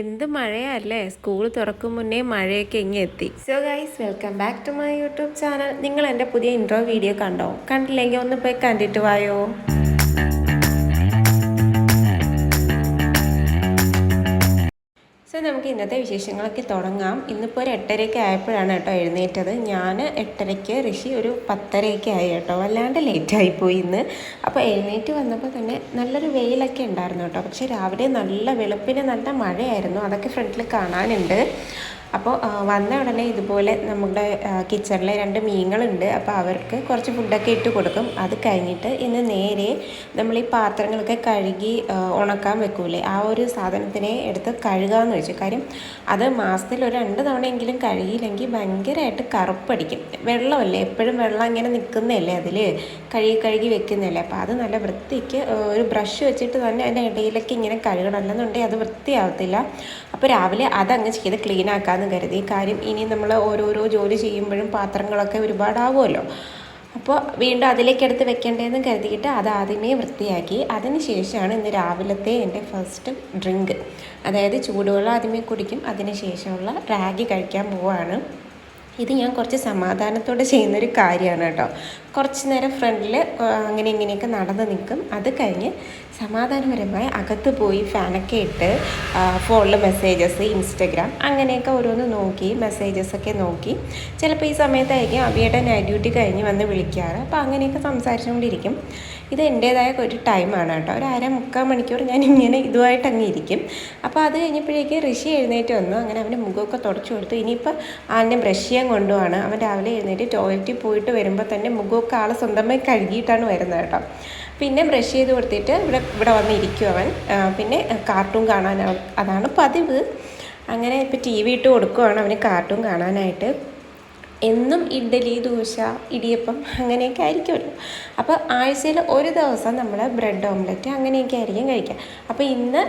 എന്ത് മഴയല്ലേ? സ്കൂൾ തുറക്കും മുന്നേ മഴയൊക്കെ ഇങ്ങ് എത്തി. So guys welcome back to my YouTube channel നിങ്ങൾ എന്റെ പുതിയ ഇൻട്രോ വീഡിയോ കണ്ടോ? കണ്ടില്ലെങ്കിൽ ഒന്ന് പോയി കണ്ടിട്ട് വായോ? സോ നമുക്ക് ഇന്നത്തെ വിശേഷങ്ങളൊക്കെ തുടങ്ങാം. ഇന്നിപ്പോൾ ഒരു എട്ടരയ്ക്ക് ആയപ്പോഴാണ് കേട്ടോ എഴുന്നേറ്റത്. ഞാൻ എട്ടരയ്ക്ക് ഋഷി ഒരു പത്തരയ്ക്ക് ആയി കേട്ടോ. വല്ലാണ്ട് ലേറ്റ് പോയി ഇന്ന്. അപ്പോൾ എഴുന്നേറ്റ് വന്നപ്പോൾ തന്നെ നല്ലൊരു വെയിലൊക്കെ ഉണ്ടായിരുന്നു കേട്ടോ. പക്ഷേ രാവിലെ നല്ല വെളുപ്പിന് നല്ല മഴയായിരുന്നു. അതൊക്കെ ഫ്രണ്ടിൽ കാണാനുണ്ട്. അപ്പോൾ വന്ന ഉടനെ ഇതുപോലെ നമ്മുടെ കിച്ചണിലെ രണ്ട് മീനുകളുണ്ട്. അപ്പോൾ അവർക്ക് കുറച്ച് ഫുഡൊക്കെ ഇട്ട് കൊടുക്കും. അത് കഴിഞ്ഞിട്ട് ഇന്ന് നേരെ നമ്മൾ ഈ പാത്രങ്ങളൊക്കെ കഴുകി ഉണക്കാൻ വെക്കൂലേ? ആ ഒരു സാധനത്തിനെ എടുത്ത് കഴുകാമെന്ന് വെച്ചു. കാര്യം അത് മാസത്തിൽ ഒരു രണ്ട് തവണയെങ്കിലും കഴുകിയില്ലെങ്കിൽ ഭയങ്കരമായിട്ട് കറുപ്പടിക്കും. വെള്ളമല്ലേ? എപ്പോഴും വെള്ളം ഇങ്ങനെ നിൽക്കുന്നതല്ലേ അതിൽ കഴുകി കഴുകി വെക്കുന്നതല്ലേ? അപ്പോൾ അത് നല്ല വൃത്തിക്ക് ഒരു ബ്രഷ് വെച്ചിട്ട് തന്നെ അതിന്റെ ഇടയിലൊക്കെ ഇങ്ങനെ കഴുകണം. അല്ലെന്നുണ്ടെങ്കിൽ അത് വൃത്തിയാവത്തില്ല. അപ്പോൾ രാവിലെ അതങ്ങ് ചെയ്ത് ക്ലീൻ ആക്കാമെന്ന് കരുതി. കാര്യം ഇനി നമ്മൾ ഓരോരോ ജോലി ചെയ്യുമ്പോഴും പാത്രങ്ങളൊക്കെ ഒരുപാടാവുമല്ലോ. അപ്പോൾ വീണ്ടും അതിലേക്ക് എടുത്ത് വെക്കേണ്ടതെന്ന് കരുതിയിട്ട് അത് ആദ്യമേ വൃത്തിയാക്കി. അതിന് ശേഷമാണ് ഇന്ന് രാവിലത്തെ എന്റെ ഫസ്റ്റ് ഡ്രിങ്ക്. അതായത് ചൂടുവെള്ളം ആദ്യമേ കുടിക്കും അതിന് ശേഷമുള്ള റാഗി കഴിക്കാൻ പോവാണ്. ഇത് ഞാൻ കുറച്ച് സമാധാനത്തോടെ ചെയ്യുന്നൊരു കാര്യമാണ് കേട്ടോ. കുറച്ച് നേരം ഫ്രണ്ടിൽ അങ്ങനെ ഇങ്ങനെയൊക്കെ നടന്ന് നിൽക്കും. അത് കഴിഞ്ഞ് സമാധാനപരമായി അകത്ത് പോയി ഫാനൊക്കെ ഇട്ട് ഫോണിൽ മെസ്സേജസ് ഇൻസ്റ്റഗ്രാം അങ്ങനെയൊക്കെ ഓരോന്ന് നോക്കി മെസ്സേജസൊക്കെ നോക്കി. ചിലപ്പോൾ ഈ സമയത്തായിരിക്കും അവിയുടെ നൈറ്റ് ഡ്യൂട്ടി കഴിഞ്ഞ് വന്ന് വിളിക്കാറ്. അപ്പോൾ അങ്ങനെയൊക്കെ സംസാരിച്ചുകൊണ്ടിരിക്കും. ഇത് എന്റേതായ ഒരു ടൈമാണ് കേട്ടോ. ഒരു അര മുക്കാൽ മണിക്കൂർ ഞാൻ ഇങ്ങനെ ഇതുമായിട്ട് അങ്ങ് ഇരിക്കും. അപ്പോൾ അത് കഴിഞ്ഞപ്പോഴേക്കും ഋഷി എഴുന്നേറ്റ് വന്നു. അങ്ങനെ അവന്റെ മുഖമൊക്കെ തുടച്ചു കൊടുത്തു. ഇനിയിപ്പോൾ ആളിനെ ബ്രഷ് ചെയ്യാൻ കൊണ്ടുപോവാണ്. അവൻ രാവിലെ എഴുന്നേറ്റ് ടോയ്ലറ്റിൽ പോയിട്ട് വരുമ്പോൾ തന്നെ മുഖമൊക്കെ ആൾ സ്വന്തമായി കഴുകിയിട്ടാണ് വരുന്നത് കേട്ടോ. പിന്നെ ബ്രഷ് ചെയ്ത് കൊടുത്തിട്ട് ഇവിടെ ഇവിടെ വന്നിരിക്കും അവൻ. പിന്നെ കാർട്ടൂൺ കാണാൻ അതാണ് പതിവ്. അങ്ങനെ ഇപ്പോൾ ടി വി ഇട്ട് കൊടുക്കുവാണ് അവന് കാർട്ടൂൺ കാണാനായിട്ട്. എന്നും ഇഡ്ഡലി ദോശ ഇടിയപ്പം അങ്ങനെയൊക്കെ ആയിരിക്കുമല്ലോ അപ്പോൾ ആഴ്ചയിൽ ഒരു ദിവസം നമ്മൾ ബ്രെഡ് ഓംലെറ്റ് അങ്ങനെയൊക്കെ ആയിരിക്കും കഴിക്കുക. അപ്പോൾ ഇന്ന്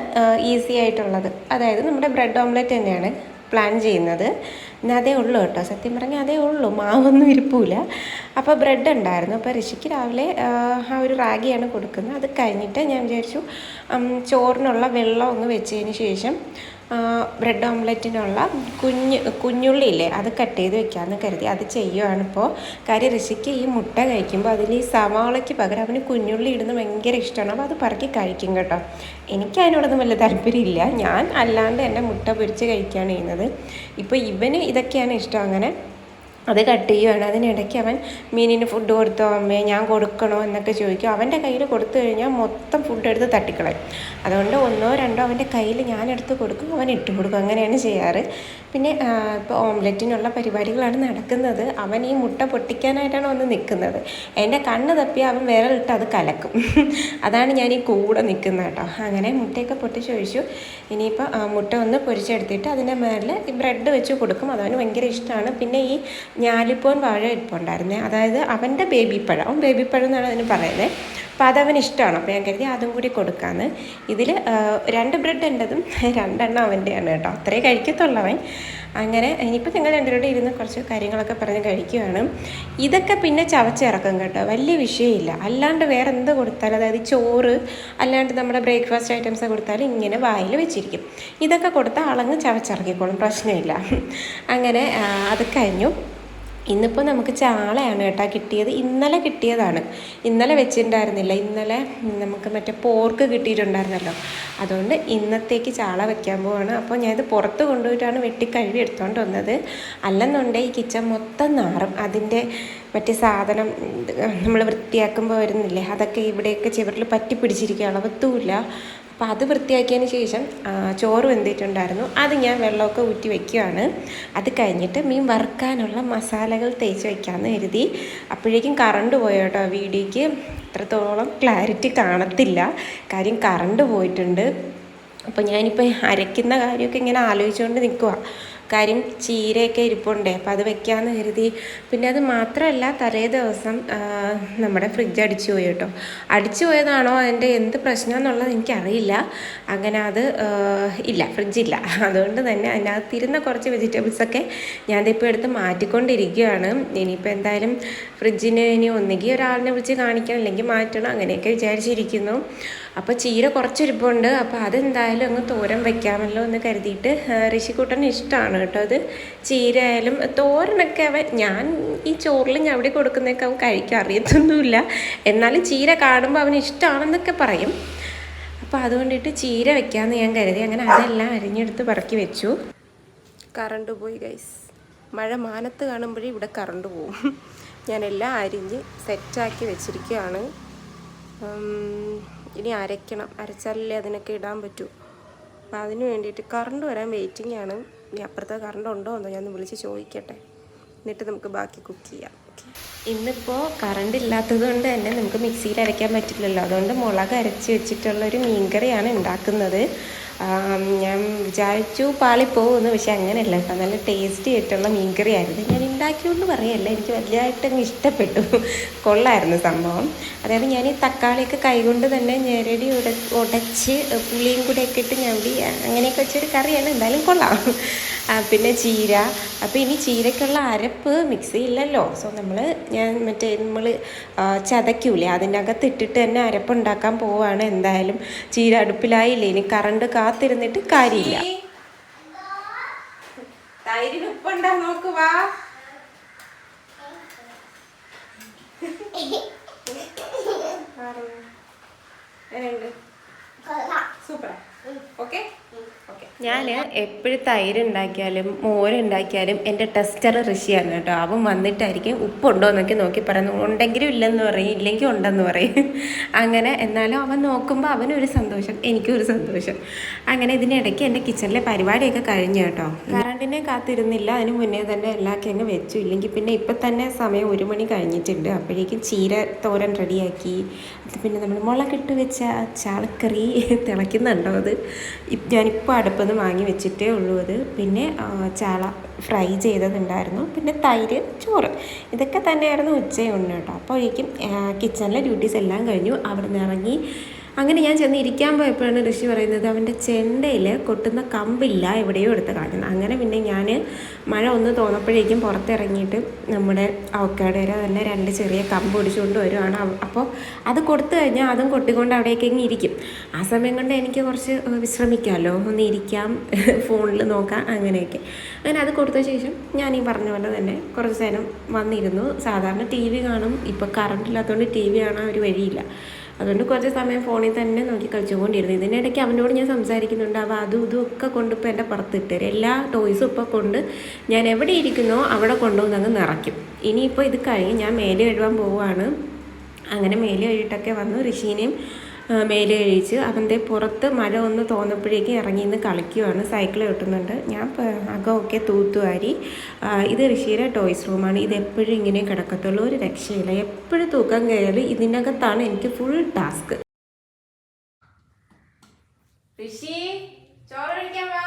ഈസി ആയിട്ടുള്ളത്. അതായത് നമ്മുടെ ബ്രെഡ് ഓംലെറ്റ് തന്നെയാണ് പ്ലാൻ ചെയ്യുന്നത്. ഇന്ന് അതേ ഉള്ളൂ കേട്ടോ. സത്യം പറഞ്ഞാൽ അതേ ഉള്ളൂ. മാവൊന്നും ഇരിപ്പൂല. അപ്പോൾ ബ്രെഡ് ഉണ്ടായിരുന്നു. അപ്പോൾ ഋഷിക്ക് രാവിലെ ആ, ഒരു റാഗിയാണ് കൊടുക്കുന്നത്. അത് കഴിഞ്ഞിട്ട് ഞാൻ വിചാരിച്ചു ചോറിനുള്ള വെള്ളം ഒന്ന് വെച്ചതിന് ശേഷം ബ്രെഡ് ഓംലെറ്റിനുള്ള കുഞ്ഞ് കുഞ്ഞുള്ളി ഇല്ലേ അത് കട്ട് ചെയ്ത് വെക്കാമെന്ന് കരുതി അത് ചെയ്യുവാണ് കാര്യം ഋഷിക്ക് ഈ മുട്ട കഴിക്കുമ്പോൾ അതിൽ ഈ സവാളയ്ക്ക് പകരം അവന് കുഞ്ഞുള്ളി ഇടുന്ന ഭയങ്കര ഇഷ്ടമാണ്. അപ്പോൾ അത് പറക്കി കഴിക്കും കേട്ടോ. എനിക്ക് അതിനോടൊന്നും വലിയ താല്പര്യമില്ല. ഞാൻ അല്ലാണ്ട് എന്റെ മുട്ട പൊരിച്ച് കഴിക്കുകയാണ് ചെയ്യുന്നത്. ഇപ്പോൾ ഇവന് ഇതൊക്കെയാണ് ഇഷ്ടം. അങ്ങനെ അത് കട്ട് ചെയ്യുവാണ്. അതിനിടയ്ക്ക് അവൻ മീനിന് ഫുഡ് കൊടുത്തോ അമ്മേ ഞാൻ കൊടുക്കണോ? എന്നൊക്കെ ചോദിക്കും. അവന്റെ കയ്യിൽ കൊടുത്തു കഴിഞ്ഞാൽ മൊത്തം ഫുഡ് എടുത്ത് തട്ടിക്കളയും. അതുകൊണ്ട് ഒന്നോ രണ്ടോ അവന്റെ കയ്യിൽ ഞാൻ എടുത്ത് കൊടുക്കും അവൻ ഇട്ട് കൊടുക്കും. അങ്ങനെയാണ് ചെയ്യാറ്. പിന്നെ ഇപ്പോൾ ഓംലെറ്റിനുള്ള പരിപാടികളാണ് നടക്കുന്നത്. അവൻ ഈ മുട്ട പൊട്ടിക്കാനായിട്ടാണ് ഒന്ന് നിൽക്കുന്നത്. എന്റെ കണ്ണ് തപ്പിയാൽ അവൻ വിരലിട്ട് അത് കലക്കും. അതാണ് ഞാൻ ഈ കൂടെ നിൽക്കുന്നത് കേട്ടോ. അങ്ങനെ മുട്ടയൊക്കെ പൊട്ടിച്ച് ഒഴിച്ചു. ഇനിയിപ്പോൾ മുട്ട ഒന്ന് പൊരിച്ചെടുത്തിട്ട് അതിന്റെ മേലിൽ ബ്രെഡ് വെച്ച് കൊടുക്കും. അതവന് ഭയങ്കര ഇഷ്ടമാണ്. പിന്നെ ഈ ഞാലിപ്പോൻ വാഴ ഇരിപ്പുണ്ടായിരുന്നേ. അതായത് അവന്റെ ബേബി പഴം അവൻ ബേബി പഴം എന്നാണ് അതിന് പറയുന്നത് അപ്പോൾ അതവന് ഇഷ്ടമാണ്. അപ്പോൾ ഞാൻ കരുതി അതും കൂടി കൊടുക്കാമെന്ന് ഇതിൽ രണ്ട് ബ്രെഡ് എന്റെതും രണ്ടെണ്ണം അവന്റെയാണ് കേട്ടോ. അത്രേ കഴിക്കത്തുള്ളവൻ അങ്ങനെ ഇനിയിപ്പോൾ നിങ്ങൾ രണ്ടുപേരുടെ ഇരുന്ന് കുറച്ച് കാര്യങ്ങളൊക്കെ പറഞ്ഞ് കഴിക്കുകയാണ് ഇതൊക്കെ പിന്നെ ചവച്ചിറക്കും കേട്ടോ. വലിയ വിഷയമില്ല. അല്ലാണ്ട് വേറെ എന്ത് കൊടുത്താലും അതായത് ചോറ് അല്ലാണ്ട് നമ്മുടെ ബ്രേക്ക്ഫാസ്റ്റ് ഐറ്റംസ് കൊടുത്താലും ഇങ്ങനെ വായിൽ വെച്ചിരിക്കും. ഇതൊക്കെ കൊടുത്താൽ അളങ്ങ് ചവച്ചിറക്കിക്കോളും. പ്രശ്നമില്ല. അങ്ങനെ അത് കഴിഞ്ഞു. ഇന്നിപ്പോൾ നമുക്ക് ചാളയാണ് കേട്ടോ കിട്ടിയത്. ഇന്നലെ കിട്ടിയതാണ്. ഇന്നലെ വെച്ചിട്ടുണ്ടായിരുന്നില്ല. ഇന്നലെ നമുക്ക് മറ്റേ പോർക്ക് കിട്ടിയിട്ടുണ്ടായിരുന്നല്ലോ. അതുകൊണ്ട് ഇന്നത്തേക്ക് ചാള വെക്കാൻ പോവാണ്. അപ്പോൾ ഞാനിത് പുറത്ത് കൊണ്ടുപോയിട്ടാണ് വെട്ടി കഴുകി എടുത്തുകൊണ്ട് വന്നത്. അല്ലെന്നുണ്ടെങ്കിൽ ഈ കിച്ചൺ മൊത്തം നാറും. അതിന്റെ മറ്റേ സാധനം നമ്മൾ വൃത്തിയാക്കുമ്പോൾ വരുന്നില്ലേ അതൊക്കെ ഇവിടെയൊക്കെ ചിവറിൽ പറ്റി പിടിച്ചിരിക്കുക അളവത്തുമില്ല അപ്പോൾ അത് വൃത്തിയാക്കിയതിന് ശേഷം ചോറ് വെന്തിട്ടുണ്ടായിരുന്നു. അത് ഞാൻ വെള്ളമൊക്കെ ഊറ്റി വെക്കുകയാണ് അത് കഴിഞ്ഞിട്ട് മീൻ വറുക്കാനുള്ള മസാലകൾ തേച്ച് വയ്ക്കാമെന്ന് കരുതി. അപ്പോഴേക്കും കറണ്ട് പോയോ കേട്ടോ വീഡിയോയ്ക്ക്. ഇത്രത്തോളം ക്ലാരിറ്റി കാണത്തില്ല. കാര്യം കറണ്ട് പോയിട്ടുണ്ട്. അപ്പോൾ ഞാനിപ്പോൾ അരയ്ക്കുന്ന കാര്യമൊക്കെ ഇങ്ങനെ ആലോചിച്ചുകൊണ്ട് നിൽക്കുക കാര്യം ചീരയൊക്കെ ഇരിപ്പുണ്ടേ. അപ്പോൾ അത് വെക്കാമെന്ന് കരുതി. പിന്നെ അത് മാത്രമല്ല തലേ ദിവസം നമ്മുടെ ഫ്രിഡ്ജ് അടിച്ചു പോയി കേട്ടോ. അടിച്ചു പോയതാണോ? അതിന്റെ എന്ത് പ്രശ്നം എന്നുള്ളത് എനിക്കറിയില്ല. അങ്ങനെ അത് ഇല്ല ഫ്രിഡ്ജില്ല അതുകൊണ്ട് തന്നെ അതിനകത്തിരുന്ന കുറച്ച് വെജിറ്റബിൾസൊക്കെ ഞാനിപ്പോൾ എടുത്ത് മാറ്റിക്കൊണ്ടിരിക്കുകയാണ്. ഇനിയിപ്പോൾ എന്തായാലും ഫ്രിഡ്ജിന് ഇനി ഒന്നുകിൽ ഒരാളിനെ വിളിച്ച് കാണിക്കണം അല്ലെങ്കിൽ മാറ്റണം അങ്ങനെയൊക്കെ വിചാരിച്ചിരിക്കുന്നു. അപ്പോൾ ചീര കുറച്ചിരിപ്പുണ്ട്. അപ്പോൾ അതെന്തായാലും അങ്ങ് തോരൻ വെക്കാമല്ലോ എന്ന് കരുതിയിട്ട് ഋഷിക്കുട്ടന് ഇഷ്ടമാണ് കേട്ടോ അത്. ചീര ആയാലും തോരനൊക്കെ അവൻ ഞാൻ ഈ ചോറിൽ ഞവടി കൊടുക്കുന്നതൊക്കെ അവൻ കഴിക്കാൻ അറിയത്തൊന്നുമില്ല. എന്നാലും ചീര കാണുമ്പോൾ അവന് ഇഷ്ടമാണെന്നൊക്കെ പറയും. അപ്പോൾ അതുകൊണ്ടിട്ട് ചീര വെക്കാമെന്ന് ഞാൻ കരുതി. അങ്ങനെ അതെല്ലാം അരിഞ്ഞെടുത്ത് പറക്കി വെച്ചു. കറണ്ട് പോയി ഗൈസ് മഴ മാനത്ത് കാണുമ്പോഴേ ഇവിടെ കറണ്ട് പോവും. ഞാനെല്ലാം അരിഞ്ഞ് സെറ്റാക്കി വെച്ചിരിക്കുകയാണ്. ഇനി അരയ്ക്കണം. അരച്ചാലല്ലേ അതിനൊക്കെ ഇടാൻ പറ്റൂ. അപ്പോൾ അതിന് വേണ്ടിയിട്ട് കറണ്ട് വരാൻ വെയിറ്റിംഗ് ആണ്. ഇനി അപ്പുറത്തെ കറണ്ട് ഉണ്ടോ എന്നോ ഞാൻ വിളിച്ച് ചോദിക്കട്ടെ. എന്നിട്ട് നമുക്ക് ബാക്കി കുക്ക് ചെയ്യാം. ഇന്നിപ്പോൾ കറണ്ട് ഇല്ലാത്തത് കൊണ്ട് തന്നെ നമുക്ക് മിക്സിയിൽ അരയ്ക്കാൻ പറ്റില്ലല്ലോ. അതുകൊണ്ട് മുളക് അരച്ച് വെച്ചിട്ടുള്ളൊരു മീൻകറിയാണ് ഉണ്ടാക്കുന്നത്. ഞാൻ വിചാരിച്ചു പാളിപ്പോകുന്നു പക്ഷെ അങ്ങനെയല്ല നല്ല ടേസ്റ്റി ആയിട്ടുള്ള മീൻകറി ആയിരുന്നു ഞാൻ ഉണ്ടാക്കിയോണ്ട് പറയല്ല എനിക്ക് വലിയതായിട്ട് അങ്ങ് ഇഷ്ടപ്പെട്ടു. കൊള്ളായിരുന്നു സംഭവം. അതായത് ഞാൻ ഈ തക്കാളിയൊക്കെ കൈകൊണ്ട് തന്നെ ഞെരടി ഉട ഉടച്ച് പുളിയും കൂടെ ഒക്കെ ഇട്ട് ഞവടി അങ്ങനെയൊക്കെ വെച്ചൊരു കറിയാണ്. എന്തായാലും കൊള്ളാം. പിന്നെ ചീര. അപ്പോൾ ഇനി ചീരക്കുള്ള അരപ്പ് മിക്സി ഇല്ലല്ലോ സോ നമ്മൾ ഞാൻ മറ്റേ നമ്മൾ ചതയ്ക്കൂലേ? അതിന്റെ അകത്ത് ഇട്ടിട്ട് തന്നെ അരപ്പ് ഉണ്ടാക്കാൻ പോവാണ് എന്തായാലും. ചീര അടുപ്പിലായില്ലേ? ഇനി കറണ്ട് കാത്തിരുന്നിട്ട് കാര്യമില്ല. തൈരിന് ഉപ്പുണ്ടാ നോക്ക് വാ. സൂപ്പറാ. ഓക്കെ? ഞാൻ എപ്പോഴും തൈര് ഉണ്ടാക്കിയാലും മോരുണ്ടാക്കിയാലും എന്റെ ടെസ്റ്റർ ഋഷിയാണ് കേട്ടോ. അവൻ വന്നിട്ടായിരിക്കും ഉപ്പുണ്ടോ എന്നൊക്കെ നോക്കി പറയുന്നു ഉണ്ടെങ്കിലും ഇല്ലെന്ന് പറയും ഇല്ലെങ്കിൽ ഉണ്ടെന്ന് പറയും. അങ്ങനെ എന്നാലും അവൻ നോക്കുമ്പോൾ അവനൊരു സന്തോഷം എനിക്കും ഒരു സന്തോഷം. അങ്ങനെ ഇതിനിടയ്ക്ക് എന്റെ കിച്ചണിലെ പരിപാടിയൊക്കെ കഴിഞ്ഞു കേട്ടോ. കറണ്ടിനെ കാത്തിരുന്നില്ല. അതിന് മുന്നേ തന്നെ എല്ലാവർക്കും അങ്ങ് വെച്ചു. ഇല്ലെങ്കിൽ പിന്നെ ഇപ്പം തന്നെ സമയം ഒരു മണി കഴിഞ്ഞിട്ടുണ്ട്. അപ്പോഴേക്കും ചീര തോരൻ റെഡിയാക്കി. പിന്നെ നമ്മൾ മുളകിട്ട് വെച്ച ചാളക്കറി തിളയ്ക്കുന്നുണ്ടോ അത്? ഞാനിപ്പോൾ അടുപ്പത് വാങ്ങി വെച്ചിട്ടേ ഉള്ളൂ അത്. പിന്നെ ചാള ഫ്രൈ ചെയ്തതുണ്ടായിരുന്നു. പിന്നെ തൈര് ചോറ്. ഇതൊക്കെ തന്നെയായിരുന്നു ഉച്ചയുണ്ട് കേട്ടോ. അപ്പോഴേക്കും കിച്ചണിലെ ഡ്യൂട്ടീസ് എല്ലാം കഴിഞ്ഞു. അവിടെ നിന്ന് ഇറങ്ങി അങ്ങനെ ഞാൻ ചെന്ന് ഇരിക്കാൻ പോയപ്പോഴാണ് ഋഷി പറയുന്നത് അവന്റെ ചെണ്ടയിൽ കൊട്ടുന്ന കമ്പില്ല എവിടെയോ എടുത്ത് കാണുന്നത് അങ്ങനെ പിന്നെ ഞാൻ മഴ ഒന്ന് തോന്നപ്പോഴേക്കും പുറത്തിറങ്ങിയിട്ട് നമ്മുടെ അവക്കാട് വരെ തന്നെ രണ്ട് ചെറിയ കമ്പ് ഒടിച്ചുകൊണ്ട് വരുവാണ് അപ്പോൾ അത് കൊടുത്തു കഴിഞ്ഞാൽ അതും കൊട്ടിക്കൊണ്ട് അവിടേക്ക് ഇങ്ങനെ ഇരിക്കും. ആ സമയം കൊണ്ട് എനിക്ക് കുറച്ച് വിശ്രമിക്കാമല്ലോ ഒന്ന് ഇരിക്കാം ഫോണിൽ നോക്കാം അങ്ങനെയൊക്കെ. അങ്ങനെ അത് കൊടുത്ത ശേഷം ഞാൻ ഈ പറഞ്ഞ പോലെ തന്നെ കുറച്ച് നേരം വന്നിരുന്നു. സാധാരണ ടി വി കാണും. ഇപ്പോൾ കറണ്ട് ഇല്ലാത്തതുകൊണ്ട് ടി വി കാണാൻ ഒരു വഴിയില്ല. അതുകൊണ്ട് കുറച്ച് സമയം ഫോണിൽ തന്നെ നോക്കി കളിച്ചുകൊണ്ടിരുന്നു. ഇതിനിടയ്ക്ക് അവനോട് ഞാൻ സംസാരിക്കുന്നുണ്ട്. അപ്പോൾ അതും ഇതും ഒക്കെ കൊണ്ട് എന്റെ പുറത്തിട്ട് എല്ലാ ടോയ്സും ഇപ്പോൾ കൊണ്ട് ഞാൻ എവിടെ ഇരിക്കുന്നോ അവിടെ കൊണ്ടുവന്ന് അങ്ങ് നിറയ്ക്കും. ഇനിയിപ്പോൾ ഇത് കഴിഞ്ഞ് ഞാൻ മേലെ കഴുകാൻ പോവുകയാണ്. അങ്ങനെ മേലെ കഴിയിട്ടൊക്കെ വന്നു ഋഷീനെയും മേലെ കഴിച്ച് അവന്റെ പുറത്ത് മഴ ഒന്ന് തോന്നപ്പോഴേക്കും ഇറങ്ങി നിന്ന് കളിക്കുവാണ്. സൈക്കിൾ കിട്ടുന്നുണ്ട് ഞാൻ അകമൊക്കെ തൂത്തുവാരി ഇത് ഋഷിയുടെ ടോയ്സ് റൂമാണ്. ഇത് എപ്പോഴും ഇങ്ങനെ കിടക്കത്തുള്ളൂ. ഒരു രക്ഷയില്ല. എപ്പോഴും തൂക്കം കയറി ഇതിനകത്താണ് എനിക്ക് ഫുൾ ടാസ്ക് ഋഷി ചോറ് കഴിക്കാൻ വാ.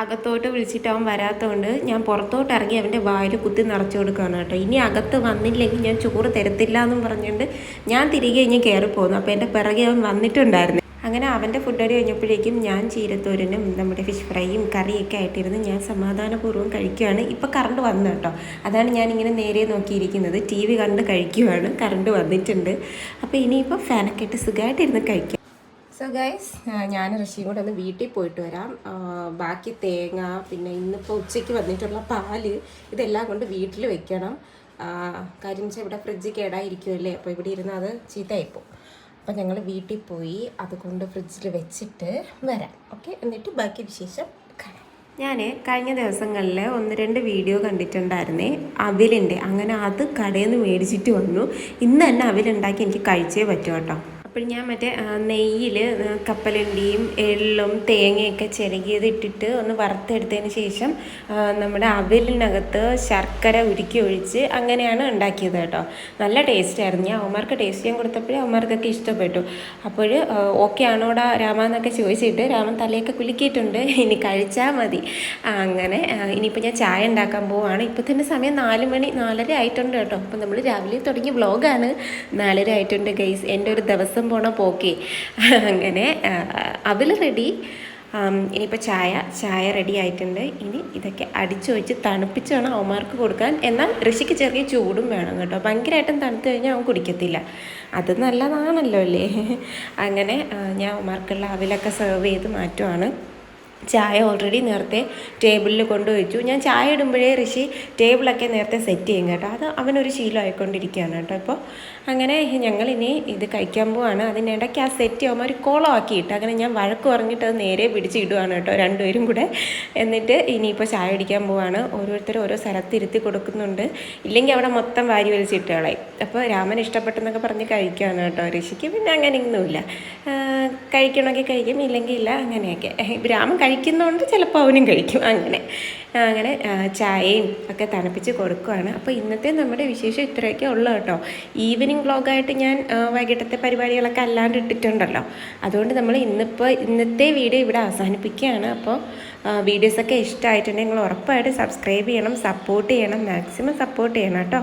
അകത്തോട്ട് വിളിച്ചിട്ട് അവൻ വരാത്തതുകൊണ്ട് ഞാൻ പുറത്തോട്ട് ഇറങ്ങി അവന്റെ വായിൽ കുത്തി നിറച്ചു കൊടുക്കുകയാണ് കേട്ടോ. ഇനി അകത്ത് വന്നില്ലെങ്കിൽ ഞാൻ ചോറ് തരത്തില്ല എന്നും പറഞ്ഞുകൊണ്ട് ഞാൻ തിരികെ ഇനി കയറിപ്പോന്നു അപ്പോൾ എന്റെ പിറകെ അവൻ വന്നിട്ടുണ്ടായിരുന്നു. അങ്ങനെ അവന്റെ ഫുഡ് അടി കഴിഞ്ഞപ്പോഴേക്കും ഞാൻ ചീരത്തോരനും നമ്മുടെ ഫിഷ് ഫ്രൈയും കറിയൊക്കെ ആയിട്ടിരുന്ന് ഞാൻ സമാധാനപൂർവം കഴിക്കുകയാണ്. ഇപ്പോൾ കറണ്ട് വന്നു കേട്ടോ. അതാണ് ഞാനിങ്ങനെ നേരെ നോക്കിയിരിക്കുന്നത്. ടി വി കണ്ട് കഴിക്കുകയാണ് കറണ്ട് വന്നിട്ടുണ്ട്. അപ്പോൾ ഇനിയിപ്പോൾ ഫാനൊക്കെ ഇട്ട് സുഖമായിട്ടിരുന്ന് കഴിക്കാം. സോ ഗൈസ് ഞാൻ ഋഷിയും കൂടെ ഒന്ന് വീട്ടിൽ പോയിട്ട് വരാം. ബാക്കി തേങ്ങ പിന്നെ ഇന്നിപ്പോൾ ഉച്ചയ്ക്ക് വന്നിട്ടുള്ള പാൽ ഇതെല്ലാം കൊണ്ട് വീട്ടിൽ വെക്കണം. കാര്യം വെച്ചാൽ ഇവിടെ ഫ്രിഡ്ജ് കേടായിരിക്കുമല്ലേ അപ്പോൾ ഇവിടെ ഇരുന്ന് അത് ചീത്തയായിപ്പോവും അപ്പോൾ ഞങ്ങൾ വീട്ടിൽ പോയി അതുകൊണ്ട് ഫ്രിഡ്ജിൽ വെച്ചിട്ട് വരാം. ഓക്കെ? എന്നിട്ട് ബാക്കി വിശേഷം കാണാം. ഞാൻ കഴിഞ്ഞ ദിവസങ്ങളിൽ ഒന്ന് രണ്ട് വീഡിയോ കണ്ടിട്ടുണ്ടായിരുന്നേ. അവിലിന്റെ അങ്ങനെ അത് കടയിൽ നിന്ന് മേടിച്ചിട്ട് വന്നു. ഇന്ന് തന്നെ അവിലുണ്ടാക്കി എനിക്ക് കഴിച്ചേ പറ്റൂ കേട്ടോ. അപ്പോൾ ഞാൻ മറ്റേ നെയ്യിൽ കപ്പലണ്ടിയും എള്ളും തേങ്ങയൊക്കെ ചിരകിയത് ഇട്ടിട്ട് ഒന്ന് വറുത്തെടുത്തതിന് ശേഷം നമ്മുടെ അവലിനകത്ത് ശർക്കര ഉരുക്കി ഒഴിച്ച് അങ്ങനെയാണ് ഉണ്ടാക്കിയത് കേട്ടോ. നല്ല ടേസ്റ്റ് ആയിരുന്നു. ഞാൻ അവന്മാർക്ക് ടേസ്റ്റ് ചെയ്യാൻ കൊടുത്തപ്പോഴേ അവന്മാർക്കൊക്കെ ഇഷ്ടപ്പെട്ടു. അപ്പോൾ ഓക്കെ ആണോടാ രാമ എന്നൊക്കെ ചോദിച്ചിട്ട് രാമൻ തലയൊക്കെ കുലുക്കിയിട്ടുണ്ട്. ഇനി കഴിച്ചാൽ മതി. അങ്ങനെ ഇനിയിപ്പോൾ ഞാൻ ചായ ഉണ്ടാക്കാൻ പോവാണ്. ഇപ്പോൾ തന്നെ സമയം നാല് മണി നാലര ആയിട്ടുണ്ട് കേട്ടോ. അപ്പോൾ നമ്മൾ രാവിലെ തുടങ്ങിയ വ്ളോഗാണ് നാലര ആയിട്ടുണ്ട് ഗൈസ് എന്റെ ഒരു ദിവസം പോണ പോക്കി. അങ്ങനെ അവൽ റെഡി ഇനിയിപ്പോൾ ചായ ചായ റെഡി ആയിട്ടുണ്ട്. ഇനി ഇതൊക്കെ അടിച്ചു വെച്ച് തണുപ്പിച്ച് വേണം അവന്മാർക്ക് കൊടുക്കാൻ. എന്നാൽ ഋഷിക്ക് ചെറിയ ചൂടും വേണം കേട്ടോ. ഭയങ്കരമായിട്ടും തണുത്ത് കഴിഞ്ഞാൽ അവൻ കുടിക്കത്തില്ല. അത് നല്ലതാണല്ലോ അല്ലേ? അങ്ങനെ ഞാൻ അവന്മാർക്കുള്ള അവലൊക്കെ സെർവ് ചെയ്ത് മാറ്റുവാണ്. ചായ ഓൾറെഡി നേരത്തെ ടേബിളിൽ കൊണ്ടുവച്ചു. ഞാൻ ചായ ഇടുമ്പോഴേ ഋഷി ടേബിളൊക്കെ നേരത്തെ സെറ്റ് ചെയ്യും കേട്ടോ. അത് അവനൊരു ശീലമായിക്കൊണ്ടിരിക്കുകയാണ് കേട്ടോ. ഇപ്പോൾ അങ്ങനെ ഞങ്ങളിനി ഇത് കഴിക്കാൻ പോവാണ്. അതിനിടയ്ക്ക് ആ സെറ്റ് ആകുമ്പോൾ ഒരു കോളമാക്കിയിട്ട് അങ്ങനെ ഞാൻ വഴക്ക് പറഞ്ഞിട്ട് അത് നേരെ പിടിച്ച് ഇടുവാണ് കേട്ടോ രണ്ടുപേരും കൂടെ. എന്നിട്ട് ഇനിയിപ്പോൾ ചായ അടിക്കാൻ പോവാണ്. ഓരോരുത്തരും ഓരോ സ്ഥലത്ത് ഇരുത്തി കൊടുക്കുന്നുണ്ട്. ഇല്ലെങ്കിൽ അവിടെ മൊത്തം വാരി വലിച്ചിട്ട് കളയും. അപ്പോൾ രാമൻ ഇഷ്ടപ്പെട്ടെന്നൊക്കെ പറഞ്ഞ് കഴിക്കുകയാണ് കേട്ടോ ഋഷിക്ക്. പിന്നെ അങ്ങനെ ആ, കഴിക്കണമെങ്കിൽ കഴിക്കും. ഇല്ലെങ്കിൽ ഇല്ല അങ്ങനെയൊക്കെ. രാമൻ കഴിക്കുന്നതുകൊണ്ട് ചിലപ്പോൾ അവനും കഴിക്കും. അങ്ങനെ. അങ്ങനെ ചായയും ഒക്കെ തണുപ്പിച്ച് കൊടുക്കുകയാണ് അപ്പോൾ ഇന്നത്തെ നമ്മുടെ വിശേഷം ഇത്രയൊക്കെ ഉള്ളു കേട്ടോ. ഈവനിങ് വ്ളോഗായിട്ട് ഞാൻ വൈകിട്ടത്തെ പരിപാടികളൊക്കെ അല്ലാണ്ട് ഇട്ടിട്ടുണ്ടല്ലോ അതുകൊണ്ട് നമ്മൾ ഇന്നിപ്പോൾ ഇന്നത്തെ വീഡിയോ ഇവിടെ അവസാനിപ്പിക്കുകയാണ്. അപ്പോൾ വീഡിയോസൊക്കെ ഇഷ്ടമായിട്ടുണ്ടെങ്കിൽ നിങ്ങൾ ഉറപ്പായിട്ട് സബ്സ്ക്രൈബ് ചെയ്യണം സപ്പോർട്ട് ചെയ്യണം മാക്സിമം സപ്പോർട്ട് ചെയ്യണം കേട്ടോ.